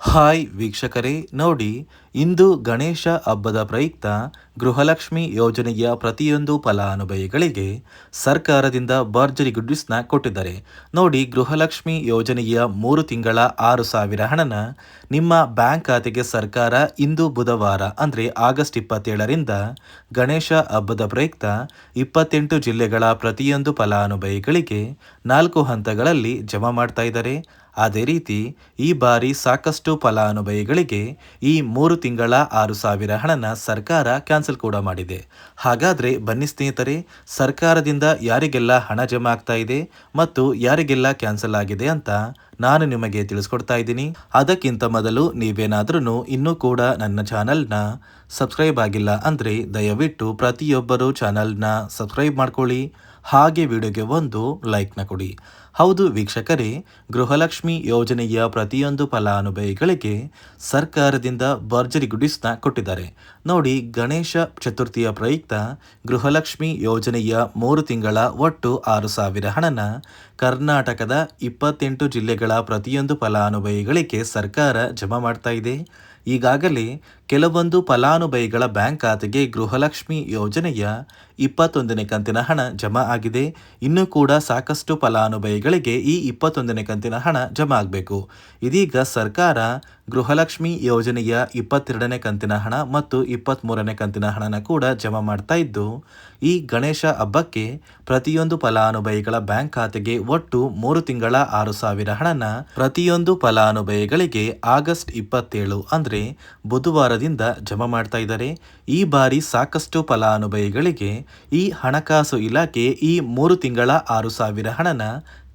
Hi ವೀಕ್ಷಕರೇ, ನೋಡಿ, ಇಂದು ಗಣೇಶ ಹಬ್ಬದ ಪ್ರಯುಕ್ತ ಗೃಹಲಕ್ಷ್ಮಿ ಯೋಜನೆಯ ಪ್ರತಿಯೊಂದು ಫಲಾನುಭವಿಗಳಿಗೆ ಸರ್ಕಾರದಿಂದ ಭರ್ಜರಿ ಗುಡ್ಡಿಸ್ನ ಕೊಟ್ಟಿದ್ದಾರೆ. ನೋಡಿ, ಗೃಹಲಕ್ಷ್ಮಿ ಯೋಜನೆಯ ಮೂರು ತಿಂಗಳ ಆರು ಸಾವಿರ ಹಣನ ನಿಮ್ಮ ಬ್ಯಾಂಕ್ ಖಾತೆಗೆ ಸರ್ಕಾರ ಇಂದು ಬುಧವಾರ, ಅಂದರೆ ಆಗಸ್ಟ್ ಇಪ್ಪತ್ತೇಳರಿಂದ ಗಣೇಶ ಹಬ್ಬದ ಪ್ರಯುಕ್ತ ಇಪ್ಪತ್ತೆಂಟು ಜಿಲ್ಲೆಗಳ ಪ್ರತಿಯೊಂದು ಫಲಾನುಭವಿಗಳಿಗೆ ನಾಲ್ಕು ಹಂತಗಳಲ್ಲಿ ಜಮಾ ಮಾಡ್ತಾ ಇದ್ದಾರೆ. ಅದೇ ರೀತಿ ಈ ಬಾರಿ ಸಾಕಷ್ಟು ಫಲಾನುಭವಿಗಳಿಗೆ ಈ ಮೂರು ತಿಂಗಳ ಆರು ಸಾವಿರ ಹಣನ ಸರ್ಕಾರ ಕ್ಯಾನ್ಸಲ್ ಕೂಡ ಮಾಡಿದೆ. ಹಾಗಾದರೆ ಬನ್ನಿ ಸ್ನೇಹಿತರೆ, ಸರ್ಕಾರದಿಂದ ಯಾರಿಗೆಲ್ಲ ಹಣ ಜಮಾ ಆಗ್ತಾ ಇದೆ ಮತ್ತು ಯಾರಿಗೆಲ್ಲ ಕ್ಯಾನ್ಸಲ್ ಆಗಿದೆ ಅಂತ ನಾನು ನಿಮಗೆ ತಿಳಿಸ್ಕೊಡ್ತಾ ಇದ್ದೀನಿ. ಅದಕ್ಕಿಂತ ಮೊದಲು ನೀವೇನಾದ್ರೂ ಇನ್ನೂ ಕೂಡ ನನ್ನ ಚಾನಲ್ನ ಸಬ್ಸ್ಕ್ರೈಬ್ ಆಗಿಲ್ಲ ಅಂದರೆ ದಯವಿಟ್ಟು ಪ್ರತಿಯೊಬ್ಬರು ಚಾನಲ್ನ ಸಬ್ಸ್ಕ್ರೈಬ್ ಮಾಡ್ಕೊಳ್ಳಿ. ಹಾಗೆ ವಿಡಿಯೋಗೆ ಒಂದು ಲೈಕ್ನ ಕೊಡಿ. ಹೌದು ವೀಕ್ಷಕರೇ, ಗೃಹಲಕ್ಷ್ಮಿ ಯೋಜನೆಯ ಪ್ರತಿಯೊಂದು ಫಲಾನುಭವಿಗಳಿಗೆ ಸರ್ಕಾರದಿಂದ ಭರ್ಜರಿ ಗುಡಿಸ್ನ ಕೊಟ್ಟಿದ್ದಾರೆ. ನೋಡಿ, ಗಣೇಶ ಚತುರ್ಥಿಯ ಪ್ರಯುಕ್ತ ಗೃಹಲಕ್ಷ್ಮಿ ಯೋಜನೆಯ ಮೂರು ತಿಂಗಳ ಒಟ್ಟು ಆರು ಸಾವಿರ ಹಣನ ಕರ್ನಾಟಕದ ಇಪ್ಪತ್ತೆಂಟು ಜಿಲ್ಲೆಗಳ ಪ್ರತಿಯೊಂದು ಫಲಾನುಭವಿಗಳಿಗೆ ಸರ್ಕಾರ ಜಮಾ ಮಾಡ್ತಾ ಇದೆ. ಈಗಾಗಲೇ ಕೆಲವೊಂದು ಫಲಾನುಭವಿಗಳ ಬ್ಯಾಂಕ್ ಖಾತೆಗೆ ಗೃಹಲಕ್ಷ್ಮಿ ಯೋಜನೆಯ ಇಪ್ಪತ್ತೊಂದನೇ ಕಂತಿನ ಹಣ ಜಮಾ ಆಗಿದೆ. ಇನ್ನೂ ಕೂಡ ಸಾಕಷ್ಟು ಫಲಾನುಭವಿಗಳಿಗೆ ಈ ಇಪ್ಪತ್ತೊಂದನೇ ಕಂತಿನ ಹಣ ಜಮಾ ಆಗಬೇಕು. ಇದೀಗ ಸರ್ಕಾರ ಗೃಹಲಕ್ಷ್ಮಿ ಯೋಜನೆಯ ಇಪ್ಪತ್ತೆರಡನೇ ಕಂತಿನ ಹಣ ಮತ್ತು ಇಪ್ಪತ್ತ್ಮೂರನೇ ಕಂತಿನ ಹಣನ ಕೂಡ ಜಮಾ ಮಾಡ್ತಾ ಇದ್ದು, ಈ ಗಣೇಶ ಹಬ್ಬಕ್ಕೆ ಪ್ರತಿಯೊಂದು ಫಲಾನುಭವಿಗಳ ಬ್ಯಾಂಕ್ ಖಾತೆಗೆ ಒಟ್ಟು ಮೂರು ತಿಂಗಳ ಆರು ಸಾವಿರ ಹಣನ ಪ್ರತಿಯೊಂದು ಫಲಾನುಭವಿಗಳಿಗೆ ಆಗಸ್ಟ್ ಇಪ್ಪತ್ತೇಳು ಅಂದರೆ ಬುಧವಾರದಿಂದ ಜಮಾ ಮಾಡ್ತಾ ಇದ್ದಾರೆ. ಈ ಬಾರಿ ಸಾಕಷ್ಟು ಫಲಾನುಭವಿಗಳಿಗೆ ಈ ಹಣಕಾಸು ಇಲಾಖೆ ಈ ಮೂರು ತಿಂಗಳ ಆರು ಸಾವಿರ ಹಣನ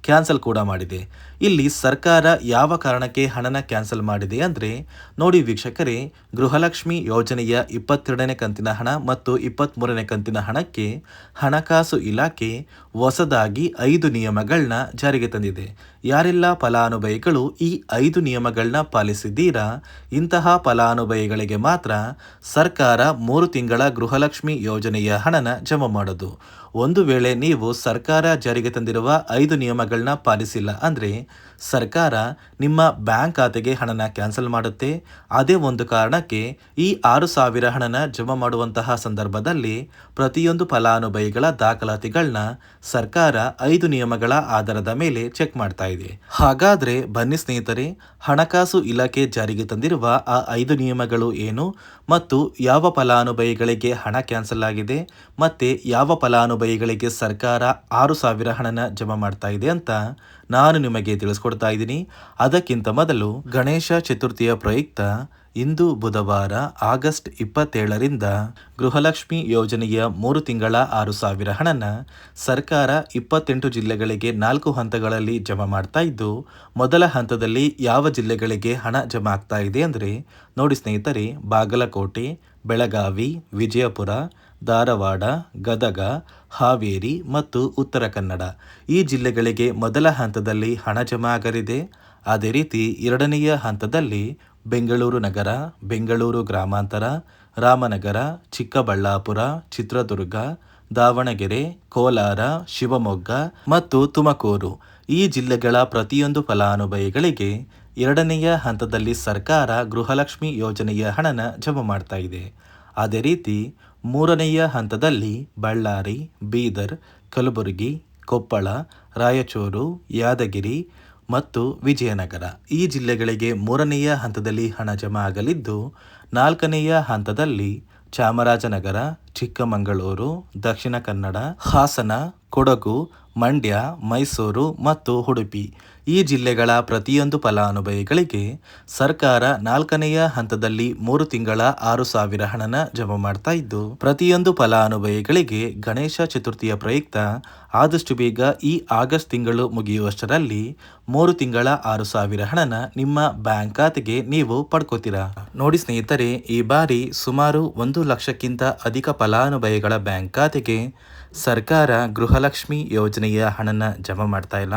ಕ್ಯಾನ್ಸಲ್ ಕೂಡ ಮಾಡಿದೆ. ಇಲ್ಲಿ ಸರ್ಕಾರ ಯಾವ ಕಾರಣಕ್ಕೆ ಹಣನ ಕ್ಯಾನ್ಸಲ್ ಮಾಡಿದೆ ಅಂದರೆ, ನೋಡಿ ವೀಕ್ಷಕರೇ, ಗೃಹಲಕ್ಷ್ಮಿ ಯೋಜನೆಯ ಇಪ್ಪತ್ತೆರಡನೇ ಕಂತಿನ ಹಣ ಮತ್ತು ಇಪ್ಪತ್ತ್ಮೂರನೇ ಕಂತಿನ ಹಣಕ್ಕೆ ಹಣಕಾಸು ಇಲಾಖೆ ಹೊಸದಾಗಿ ಐದು ನಿಯಮಗಳನ್ನ ಜಾರಿಗೆ ತಂದಿದೆ. ಯಾರೆಲ್ಲ ಫಲಾನುಭವಿಗಳು ಈ ಐದು ನಿಯಮಗಳನ್ನ ಪಾಲಿಸಿದ್ದೀರಾ? ಇಂತಹ ಫಲಾನುಭವಿಗಳಿಗೆ ಮಾತ್ರ ಸರ್ಕಾರ ಮೂರು ತಿಂಗಳ ಗೃಹಲಕ್ಷ್ಮಿ ಯೋಜನೆಯ ಹಣನ ಜಮಾ ಮಾಡೋದು. ಒಂದು ವೇಳೆ ನೀವು ಸರ್ಕಾರ ಜಾರಿಗೆ ತಂದಿರುವ ಐದು ನಿಯಮಗಳನ್ನ ಪಾಲಿಸಿಲ್ಲ ಅಂದರೆ ಸರ್ಕಾರ ನಿಮ್ಮ ಬ್ಯಾಂಕ್ ಖಾತೆಗೆ ಹಣನ ಕ್ಯಾನ್ಸಲ್ ಮಾಡುತ್ತೆ. ಅದೇ ಒಂದು ಕಾರಣಕ್ಕೆ ಈ ಆರು ಸಾವಿರ ಹಣನ ಜಮಾ ಮಾಡುವಂತಹ ಸಂದರ್ಭದಲ್ಲಿ ಪ್ರತಿಯೊಂದು ಫಲಾನುಭವಿಗಳ ದಾಖಲಾತಿಗಳನ್ನ ಸರ್ಕಾರ ಐದು ನಿಯಮಗಳ ಆಧಾರದ ಮೇಲೆ ಚೆಕ್ ಮಾಡ್ತಾ ಇದೆ. ಹಾಗಾದ್ರೆ ಬನ್ನಿ ಸ್ನೇಹಿತರೆ, ಹಣಕಾಸು ಇಲಾಖೆ ಜಾರಿಗೆ ತಂದಿರುವ ಆ ಐದು ನಿಯಮಗಳು ಏನು ಮತ್ತು ಯಾವ ಫಲಾನುಭವಿಗಳಿಗೆ ಹಣ ಕ್ಯಾನ್ಸಲ್ ಆಗಿದೆ ಮತ್ತೆ ಯಾವ ಫಲಾನುಭವಿಗಳಿಗೆ ಸರ್ಕಾರ ಆರು ಸಾವಿರ ಹಣನ ಜಮಾ ಮಾಡ್ತಾ ಇದೆ ಅಂತ ನಾನು ನಿಮಗೆ ತಿಳಿಸ್ಕೊಡ್ತಾ ಇದ್ದೀನಿ. ಅದಕ್ಕಿಂತ ಮೊದಲು ಗಣೇಶ ಚತುರ್ಥಿಯ ಪ್ರಯುಕ್ತ ಇಂದು ಬುಧವಾರ ಆಗಸ್ಟ್ ಇಪ್ಪತ್ತೇಳರಿಂದ ಗೃಹಲಕ್ಷ್ಮಿ ಯೋಜನೆಯ ಮೂರು ತಿಂಗಳ ಆರು ಸಾವಿರ ಹಣನ ಸರ್ಕಾರ ಇಪ್ಪತ್ತೆಂಟು ಜಿಲ್ಲೆಗಳಿಗೆ ನಾಲ್ಕು ಹಂತಗಳಲ್ಲಿ ಜಮಾ ಮಾಡ್ತಾ ಇದ್ದು, ಮೊದಲ ಹಂತದಲ್ಲಿ ಯಾವ ಜಿಲ್ಲೆಗಳಿಗೆ ಹಣ ಜಮಾ ಆಗ್ತಾ ಇದೆ ಅಂದರೆ, ನೋಡಿ ಸ್ನೇಹಿತರೆ, ಬಾಗಲಕೋಟೆ, ಬೆಳಗಾವಿ, ವಿಜಯಪುರ ಧಾರವಾಡ, ಗದಗ, ಹಾವೇರಿ ಮತ್ತು ಉತ್ತರ ಕನ್ನಡ. ಈ ಜಿಲ್ಲೆಗಳಿಗೆ ಮೊದಲ ಹಂತದಲ್ಲಿ ಹಣ ಜಮಾ ಆಗಲಿದೆ. ಅದೇ ರೀತಿ ಎರಡನೆಯ ಹಂತದಲ್ಲಿ ಬೆಂಗಳೂರು ನಗರ, ಬೆಂಗಳೂರು ಗ್ರಾಮಾಂತರ, ರಾಮನಗರ, ಚಿಕ್ಕಬಳ್ಳಾಪುರ, ಚಿತ್ರದುರ್ಗ, ದಾವಣಗೆರೆ, ಕೋಲಾರ, ಶಿವಮೊಗ್ಗ ಮತ್ತು ತುಮಕೂರು. ಈ ಜಿಲ್ಲೆಗಳ ಪ್ರತಿಯೊಂದು ಫಲಾನುಭವಿಗಳಿಗೆ ಎರಡನೆಯ ಹಂತದಲ್ಲಿ ಸರ್ಕಾರ ಗೃಹಲಕ್ಷ್ಮಿ ಯೋಜನೆಯ ಹಣನ ಜಮಾ ಮಾಡ್ತಾ ಇದೆ. ಅದೇ ರೀತಿ ಮೂರನೆಯ ಹಂತದಲ್ಲಿ ಬಳ್ಳಾರಿ, ಬೀದರ್, ಕಲಬುರಗಿ, ಕೊಪ್ಪಳ, ರಾಯಚೂರು, ಯಾದಗಿರಿ ಮತ್ತು ವಿಜಯನಗರ. ಈ ಜಿಲ್ಲೆಗಳಿಗೆ ಮೂರನೆಯ ಹಂತದಲ್ಲಿ ಹಣ ಜಮಾ ಆಗಲಿದ್ದು, ನಾಲ್ಕನೆಯ ಹಂತದಲ್ಲಿ ಚಾಮರಾಜನಗರ, ಚಿಕ್ಕಮಗಳೂರು, ದಕ್ಷಿಣ ಕನ್ನಡ, ಹಾಸನ, ಕೊಡಗು, ಮಂಡ್ಯ, ಮೈಸೂರು ಮತ್ತು ಉಡುಪಿ. ಈ ಜಿಲ್ಲೆಗಳ ಪ್ರತಿಯೊಂದು ಫಲಾನುಭವಿಗಳಿಗೆ ಸರ್ಕಾರ ನಾಲ್ಕನೆಯ ಹಂತದಲ್ಲಿ ಮೂರು ತಿಂಗಳ ಆರು ಸಾವಿರ ಹಣನ ಜಮಾ ಮಾಡ್ತಾ ಇದ್ದು, ಪ್ರತಿಯೊಂದು ಫಲಾನುಭವಿಗಳಿಗೆ ಗಣೇಶ ಚತುರ್ಥಿಯ ಪ್ರಯುಕ್ತ ಆದಷ್ಟು ಬೇಗ ಈ ಆಗಸ್ಟ್ ತಿಂಗಳು ಮುಗಿಯುವಷ್ಟರಲ್ಲಿ ಮೂರು ತಿಂಗಳ ಆರು ಸಾವಿರ ಹಣನ ನಿಮ್ಮ ಬ್ಯಾಂಕ್ ಖಾತೆಗೆ ನೀವು ಪಡ್ಕೋತೀರಾ? ನೋಡಿ ಸ್ನೇಹಿತರೆ, ಈ ಬಾರಿ ಸುಮಾರು ಒಂದು ಲಕ್ಷಕ್ಕಿಂತ ಅಧಿಕ ಫಲಾನುಭವಿಗಳ ಬ್ಯಾಂಕ್ ಖಾತೆಗೆ ಸರ್ಕಾರ ಗೃಹಲಕ್ಷ್ಮಿ ಯೋಜನೆಯ ಹಣನ ಜಮಾ ಮಾಡ್ತಾ ಇಲ್ಲ.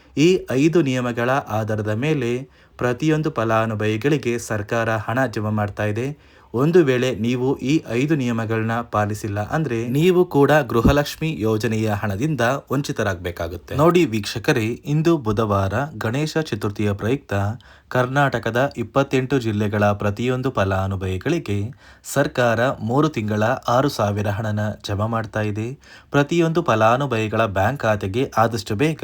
ಈ ಐದು ನಿಯಮಗಳ ಆಧಾರದ ಮೇಲೆ ಪ್ರತಿಯೊಂದು ಫಲಾನುಭವಿಗಳಿಗೆ ಸರ್ಕಾರ ಹಣ ಜಮಾ ಮಾಡ್ತಾ ಇದೆ. ಒಂದು ವೇಳೆ ನೀವು ಈ ಐದು ನಿಯಮಗಳನ್ನ ಪಾಲಿಸಿಲ್ಲ ಅಂದ್ರೆ ನೀವು ಕೂಡ ಗೃಹಲಕ್ಷ್ಮಿ ಯೋಜನೆಯ ಹಣದಿಂದ ವಂಚಿತರಾಗಬೇಕಾಗುತ್ತೆ. ನೋಡಿ ವೀಕ್ಷಕರೇ, ಇಂದು ಬುಧವಾರ ಗಣೇಶ ಚತುರ್ಥಿಯ ಪ್ರಯುಕ್ತ ಕರ್ನಾಟಕದ ಇಪ್ಪತ್ತೆಂಟು ಜಿಲ್ಲೆಗಳ ಪ್ರತಿಯೊಂದು ಫಲಾನುಭವಿಗಳಿಗೆ ಸರ್ಕಾರ ಮೂರು ತಿಂಗಳ ಆರು ಸಾವಿರ ಹಣನ ಜಮಾ ಮಾಡ್ತಾ ಇದೆ. ಪ್ರತಿಯೊಂದು ಫಲಾನುಭವಿಗಳ ಬ್ಯಾಂಕ್ ಖಾತೆಗೆ ಆದಷ್ಟು ಬೇಗ